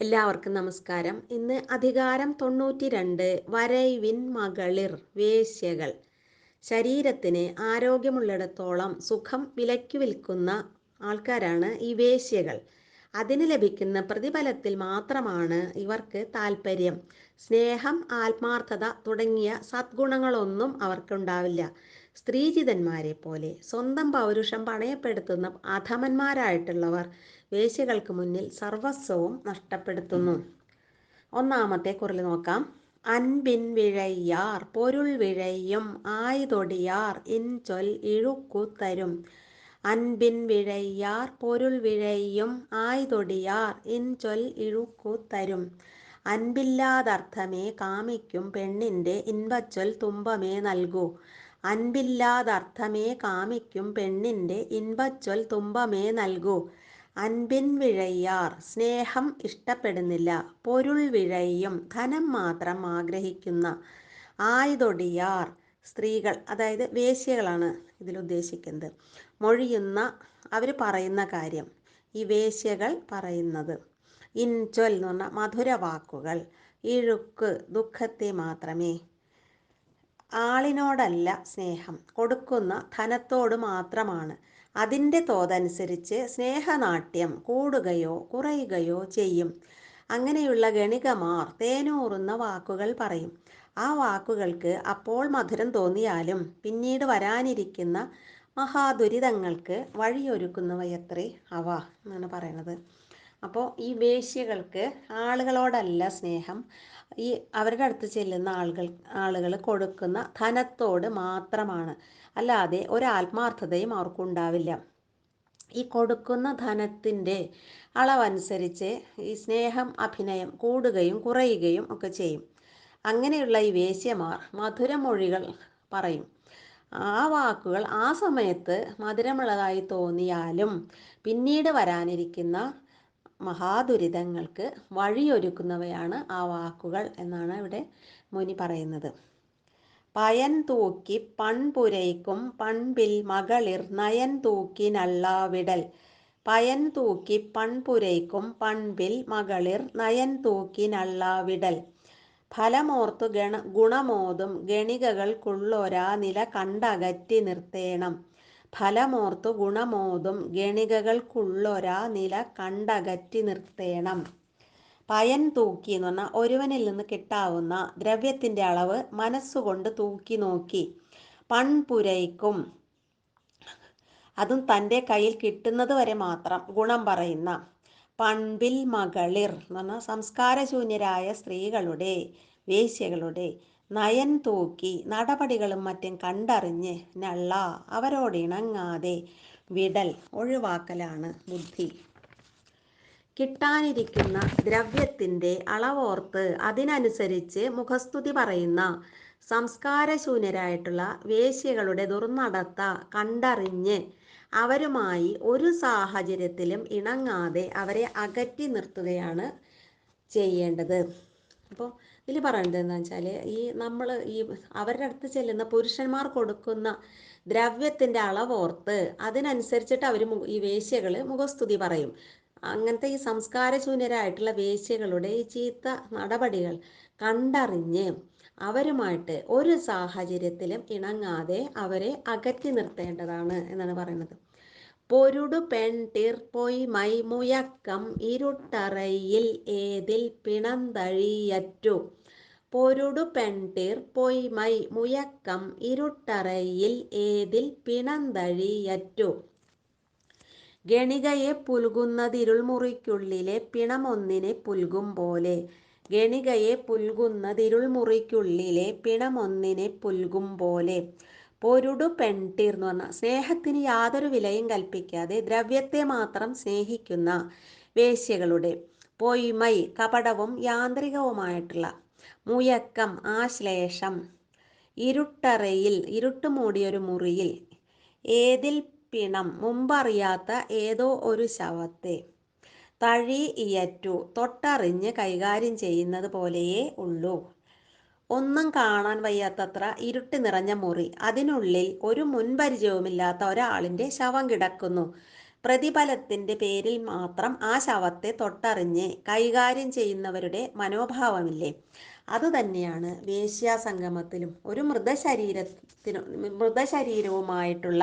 എല്ലാവർക്കും നമസ്കാരം. ഇന്ന് അധികാരം തൊണ്ണൂറ്റി രണ്ട് വരൈവിൻ മകളിർ വേശ്യകൾ. ശരീരത്തിന് ആരോഗ്യമുള്ളിടത്തോളം സുഖം വിലയ്ക്ക് വിൽക്കുന്ന ആൾക്കാരാണ് ഈ വേശ്യകൾ. അതിന് ലഭിക്കുന്ന പ്രതിഫലത്തിൽ മാത്രമാണ് ഇവർക്ക് താല്പര്യം സ്നേഹം ആത്മാർത്ഥത തുടങ്ങിയ സദ്ഗുണങ്ങളൊന്നും അവർക്കുണ്ടാവില്ല. സ്ത്രീജിതന്മാരെ പോലെ സ്വന്തം പൗരുഷം പണയപ്പെടുത്തുന്ന അധമന്മാരായിട്ടുള്ളവർ വേശ്യകൾക്ക് മുന്നിൽ സർവസ്വവും നഷ്ടപ്പെടുത്തുന്നു. ഒന്നാമത്തെ കുറിൽ നോക്കാം. അൻപിൻ വിഴയ്യാർ പൊരുൾ വിഴയും ആയുതൊടിയാർ ഇൻചൊൽ ഇഴുക്കു തരും. അൻപിൻ വിഴയ്യാർ പൊരുൾ വിഴയും ആയുതൊടിയാർ ഇൻചൊൽ ഇഴുക്കു തരും. അൻപില്ലാതർത്ഥമേ കാമിക്കും പെണ്ണിന്റെ ഇൻപച്ചൊൽ തുമ്പമേ നൽകൂ. അൻപില്ലാതർത്ഥമേ കാമിക്കും പെണ്ണിന്റെ ഇൻപച്ചൊൽ തുമ്പമേ നൽകൂ. അൻപിൻ വിഴയ്യാർ സ്നേഹം ഇഷ്ടപ്പെടുന്നില്ല പൊരുൾ വിഴയും ധനം മാത്രം ആഗ്രഹിക്കുന്ന ആയുതൊടിയാർ സ്ത്രീകൾ അതായത് വേശ്യകളാണ് ഇതിൽ ഉദ്ദേശിക്കുന്നത്. മൊഴിയുന്ന അവർ പറയുന്ന കാര്യം ഈ വേശ്യകൾ പറയുന്നത്. ഇൻചൊൽ എന്ന് പറഞ്ഞാൽ മധുര വാക്കുകൾ ഇഴുക്ക് ദുഃഖത്തെ മാത്രമേ. ആളിനോടല്ല സ്നേഹം കൊടുക്കുന്ന ധനത്തോട് മാത്രമാണ്. അതിന്റെ തോതനുസരിച്ച് സ്നേഹനാട്യം കൂടുകയോ കുറയുകയോ ചെയ്യും. അങ്ങനെയുള്ള ഗണികമാർ തേനൂറുന്ന വാക്കുകൾ പറയും. ആ വാക്കുകൾക്ക് അപ്പോൾ മധുരം തോന്നിയാലും പിന്നീട് വരാനിരിക്കുന്ന മഹാദുരിതങ്ങൾക്ക് വഴിയൊരുക്കുന്നവയത്രേ അവ എന്നാണ് പറയണത് അപ്പോൾ ഈ വേശ്യകൾക്ക് ആളുകളോടല്ല സ്നേഹം ഈ അവരുടെ അടുത്ത് ചെല്ലുന്ന ആളുകൾ ആളുകൾ കൊടുക്കുന്ന ധനത്തോട് മാത്രമാണ്. അല്ലാതെ ഒരാത്മാർത്ഥതയും അവർക്കുണ്ടാവില്ല ഈ കൊടുക്കുന്ന ധനത്തിന്റെ അളവനുസരിച്ച് ഈ സ്നേഹം അഭിനയം കൂടുകയും കുറയുകയും ഒക്കെ ചെയ്യും. അങ്ങനെയുള്ള ഈ വേശ്യമാർ മധുരമൊഴികൾ പറയും. ആ വാക്കുകൾ ആ സമയത്ത് മധുരമുള്ളതായി തോന്നിയാലും പിന്നീട് വരാനിരിക്കുന്ന മഹാദുരിതങ്ങൾക്ക് വഴിയൊരുക്കുന്നവയാണ് ആ വാക്കുകൾ എന്നാണ് ഇവിടെ മുനി പറയുന്നത്. പയൻ തൂക്കി പൺപുരയ്ക്കും പൺപിൽ മകളിർ നയൻ തൂക്കി നള്ളാവിടൽ പയൻ തൂക്കി പൺപുരയ്ക്കും പൺപിൽ മകളിർ നയൻ തൂക്കി നള്ളാവിടൽ ഫലമോർത്തു ഗണ ഗുണമോതും ഗണികകൾക്കുള്ളൊരാ നില കണ്ടകറ്റി നിർത്തേണം. ഫലമോർത്തു ഗുണമോതും ഗണികകൾക്കുള്ളൊരാ നില കണ്ടകറ്റി നിർത്തേണം. പയൻ തൂക്കി എന്ന് പറഞ്ഞാൽ ഒരുവനിൽ നിന്ന് കിട്ടാവുന്ന ദ്രവ്യത്തിന്റെ അളവ് മനസ്സുകൊണ്ട് തൂക്കി നോക്കി. പൺപുരയ്ക്കും അതും തന്റെ കയ്യിൽ കിട്ടുന്നത് വരെ മാത്രം ഗുണം പറയുന്ന പൺപിൽ മകളിർ എന്ന് പറഞ്ഞാൽ സംസ്കാരശൂന്യരായ സ്ത്രീകളുടെ വേശ്യകളുടെ നയൻ തൂക്കി നടപടികളും മറ്റും കണ്ടറിഞ്ഞ് നള്ള അവരോട് ഇണങ്ങാതെ വിടൽ ഒഴിവാക്കലാണ് ബുദ്ധി. കിട്ടാനിരിക്കുന്ന ദ്രവ്യത്തിന്റെ അളവോർത്ത് അതിനനുസരിച്ച് മുഖസ്തുതി പറയുന്ന സംസ്കാരശൂന്യരായിട്ടുള്ള വേശ്യകളുടെ ദുർനടത്ത കണ്ടറിഞ്ഞ് അവരുമായി ഒരു സാഹചര്യത്തിലും ഇണങ്ങാതെ അവരെ അകറ്റി നിർത്തുകയാണ് ചെയ്യേണ്ടത്. അപ്പോൾ ഇതിൽ പറയുന്നത് എന്താണെന്ന് വെച്ചാൽ ഈ നമ്മൾ ഈ അവരുടെ അടുത്ത് ചെല്ലുന്ന പുരുഷന്മാർ കൊടുക്കുന്ന ദ്രവ്യത്തിന്റെ അളവോർത്ത് അതിനനുസരിച്ചിട്ട് അവർ ഈ വേശ്യകൾ മുഖസ്തുതി പറയും. അങ്ങനത്തെ ഈ സംസ്കാരശൂന്യരായിട്ടുള്ള വേശ്യകളുടെ ഈ ചീത്ത നടപടികൾ കണ്ടറിഞ്ഞ് അവരുമായിട്ട് ഒരു സാഹചര്യത്തിലും ഇണങ്ങാതെ അവരെ അകറ്റി നിർത്തേണ്ടതാണ് എന്നാണ് പറയുന്നത്. പൊരുടു പെൺ പൊയ് മൈമുയക്കം ഇരുട്ടറയിൽ ഏതിൽ പിണന്തഴിയറ്റു? പൊരുടു പെൺ പൊയ് മൈ മുയക്കം ഇരുട്ടറയിൽ ഏതിൽ പിണന്തഴിയറ്റു? ഗണികയെ പുൽകുന്നതിരുൾമുറിക്കുള്ളിലെ പിണമൊന്നിനെ പുൽകും പോലെ. ഗണികയെ പുൽകുന്നതിരുൾമുറിക്കുള്ളിലെ പിണമൊന്നിനെ പുൽകും പോലെ. പൊരുടു പെൺതീർ എന്ന് പറഞ്ഞാൽ സ്നേഹത്തിന് യാതൊരു വിലയും കൽപ്പിക്കാതെ ദ്രവ്യത്തെ മാത്രം സ്നേഹിക്കുന്ന വേശ്യകളുടെ പൊയ്മൈ കപടവും യാന്ത്രികവുമായിട്ടുള്ള മുയക്കം ആശ്ലേഷം ഇരുട്ടറയിൽ ഇരുട്ട് മൂടിയൊരു മുറിയിൽ ഏതിൽ പിണം മുമ്പറിയാത്ത ഏതോ ഒരു ശവത്തെ തഴി ഇയറ്റു തൊട്ടറിഞ്ഞ് കൈകാര്യം ചെയ്യുന്നത് പോലെയേ ഉള്ളൂ. ഒന്നും കാണാൻ വയ്യാത്തത്ര ഇരുട്ട് നിറഞ്ഞ മുറി. അതിനുള്ളിൽ ഒരു മുൻപരിചയവുമില്ലാത്ത ഒരാളിന്റെ ശവം കിടക്കുന്നു. പ്രതിഫലത്തിന്റെ പേരിൽ മാത്രം ആ ശവത്തെ തൊട്ടറിഞ്ഞ് കൈകാര്യം ചെയ്യുന്നവരുടെ മനോഭാവമില്ലേ? അതുതന്നെയാണ് വേശ്യാസംഗമത്തിലും ഒരു മൃതശരീരത്തിനു മൃതശരീരവുമായിട്ടുള്ള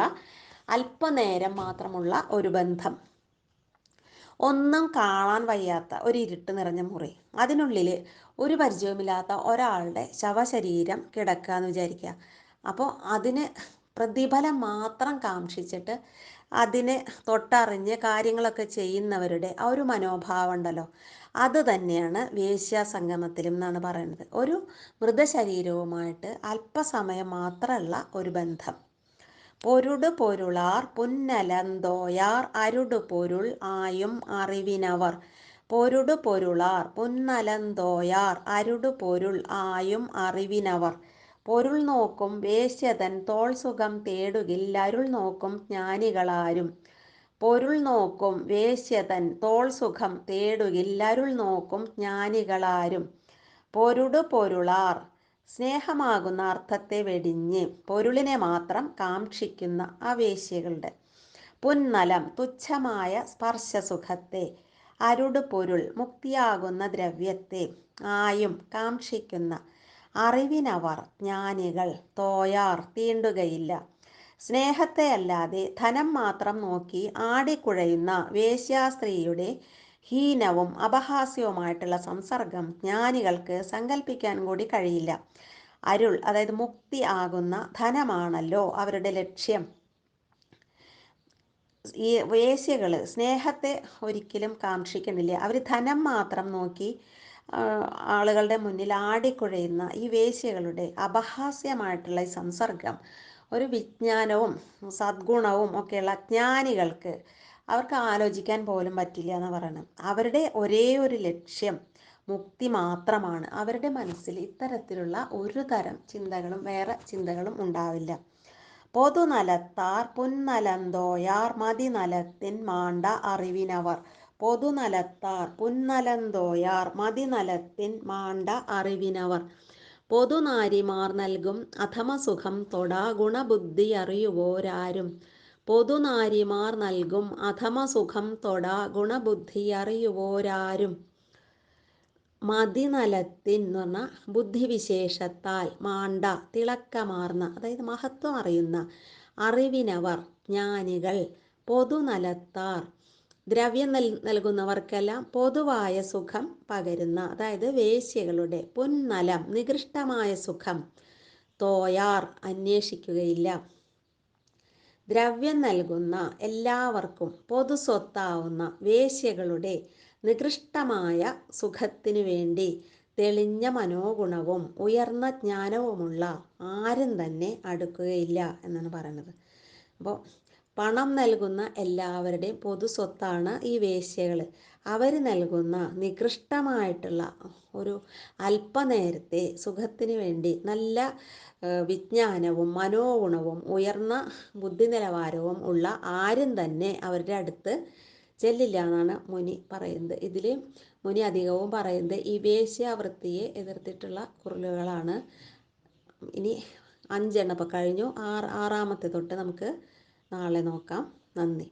അല്പനേരം മാത്രമുള്ള ഒരു ബന്ധം. ഒന്നും കാണാൻ വയ്യാത്ത ഒരു ഇരുട്ട് നിറഞ്ഞ മുറി. അതിനുള്ളിൽ ഒരു പരിചയവുമില്ലാത്ത ഒരാളുടെ ശവശരീരം കിടക്കുക എന്ന് വിചാരിക്കുക അപ്പോൾ അതിന് പ്രതിഫലം മാത്രം കാക്ഷിച്ചിട്ട് അതിനെ തൊട്ടറിഞ്ഞ് കാര്യങ്ങളൊക്കെ ചെയ്യുന്നവരുടെ ആ ഒരു മനോഭാവം ഉണ്ടല്ലോ. അത് തന്നെയാണ് വേശ്യാസംഗമത്തിലും എന്നാണ് പറയുന്നത്. ഒരു മൃതശരീരവുമായിട്ട് അല്പസമയം മാത്രമുള്ള ഒരു ബന്ധം. പൊരുട് പൊരുളാർ പുന്നലന്തോയാർ അരുട് പൊരുൾ ആയും അറിവിനവർ. പൊരുട് പൊരുളാർ പുന്നലന്തോയാർ അരുട് പൊരുൾ ആയും അറിവിനവർ. പൊരുൾ നോക്കും വേശ്യതൻ തോൾ സുഖം തേടുകിൽ അരുൾ നോക്കും ജ്ഞാനികളാരും. പൊരുൾ നോക്കും വേശ്യതൻ തോൾ സുഖം തേടുകിൽ അരുൾ നോക്കും ജ്ഞാനികളാരും. പൊരുട് പൊരുളാർ സ്നേഹമാകുന്ന അർത്ഥത്തെ വെടിഞ്ഞ് പൊരുളിനെ മാത്രം കാക്ഷിക്കുന്ന ആവേശികളുടെ വേശ്യകളുടെ പുന്നലം തുച്ഛമായ സ്പർശസുഖത്തെ അരുട് പൊരുൾ മുക്തിയാകുന്ന ദ്രവ്യത്തെ ആയും കാക്ഷിക്കുന്ന അറിവിനവർ ജ്ഞാനികൾ തോയാർ തീണ്ടുകയില്ല. സ്നേഹത്തെ അല്ലാതെ ധനം മാത്രം നോക്കി ആടിക്കുഴയുന്ന വേശ്യാസ്ത്രീയുടെ ഹീനവും അപഹാസ്യവുമായിട്ടുള്ള സംസർഗം ജ്ഞാനികൾക്ക് സങ്കല്പിക്കാൻ കൂടി കഴിയില്ല. അരുൾ അതായത് മുക്തി ആകുന്ന ധനമാണല്ലോ അവരുടെ ലക്ഷ്യം. ഈ വേശ്യകൾ സ്നേഹത്തെ ഒരിക്കലും കാക്ഷിക്കുന്നില്ല. അവർ ധനം മാത്രം നോക്കി ആളുകളുടെ മുന്നിൽ ആടിക്കുഴയുന്ന ഈ വേശ്യകളുടെ അപഹാസ്യമായിട്ടുള്ള ഈ സംസർഗം ഒരു വിജ്ഞാനവും സദ്ഗുണവും ഒക്കെയുള്ള ജ്ഞാനികൾക്ക് അവർക്ക് ആലോചിക്കാൻ പോലും പറ്റില്ല എന്ന് പറയണം അവരുടെ ഒരേ ഒരു ലക്ഷ്യം മുക്തി മാത്രമാണ്. അവരുടെ മനസ്സിൽ ഇത്തരത്തിലുള്ള ഒരു തരം ചിന്തകളും വേറെ ചിന്തകളും ഉണ്ടാവില്ല. പൊതുനലത്താർ പുന്നലന്തോയാർ മതിനലത്തിൻ മാണ്ട അറിവിനവർ. പൊതുനലത്താർ പുന്നലന്തോയാർ മതിനലത്തിൻ മാണ്ട അറിവിനവർ. പൊതുനാരിമാർ നൽകും അധമസുഖം തൊട ഗുണബുദ്ധി അറിയുവോരാരും. പൊതുനാരിമാർ നൽകും അധമസുഖം തൊട ഗുണബുദ്ധി അറിയുവോരാരും. മതിനലത്തിൻ എന്ന് പറഞ്ഞാൽ ബുദ്ധിവിശേഷത്താൽ മാണ്ട തിളക്കമാർന്ന അതായത് മഹത്വം അറിയുന്ന അറിവിനവർ ജ്ഞാനികൾ പൊതുനലത്താർ ദ്രവ്യം നൽ നൽകുന്നവർക്കെല്ലാം പൊതുവായ സുഖം പകരുന്ന അതായത് വേശ്യകളുടെ പൊന്നലം നികൃഷ്ടമായ സുഖം തോയാർ അന്വേഷിക്കുകയില്ല. ദ്രവ്യം നൽകുന്ന എല്ലാവർക്കും പൊതു സ്വത്താവുന്ന വേശ്യകളുടെ നികൃഷ്ടമായ സുഖത്തിനു വേണ്ടി തെളിഞ്ഞ മനോഗുണവും ഉയർന്ന ജ്ഞാനവുമുള്ള ആരും തന്നെ അടുക്കുകയില്ല എന്നാണ് പറയുന്നത്. അപ്പോൾ പണം നൽകുന്ന എല്ലാവരുടെയും പൊതു സ്വത്താണ് ഈ വേശ്യകൾ അവർ നൽകുന്ന നികൃഷ്ടമായിട്ടുള്ള ഒരു അല്പനേരത്തെ സുഖത്തിന് വേണ്ടി നല്ല വിജ്ഞാനവും മനോഗുണവും ഉയർന്ന ബുദ്ധി നിലവാരവും ഉള്ള ആരും തന്നെ അവരുടെ അടുത്ത് ചെല്ലില്ല എന്നാണ് മുനി പറയുന്നത്. ഇതിൽ മുനി അധികവും പറയുന്നത് ഈ വേശ്യാവൃത്തിയെ എതിർത്തിട്ടുള്ള കുറിലുകളാണ്. ഇനി അഞ്ചെണ്ണം ഇപ്പം കഴിഞ്ഞു. ആറ് ആറാമത്തെ തൊട്ട് നമുക്ക് നാളെ നോക്കാം. നന്ദി.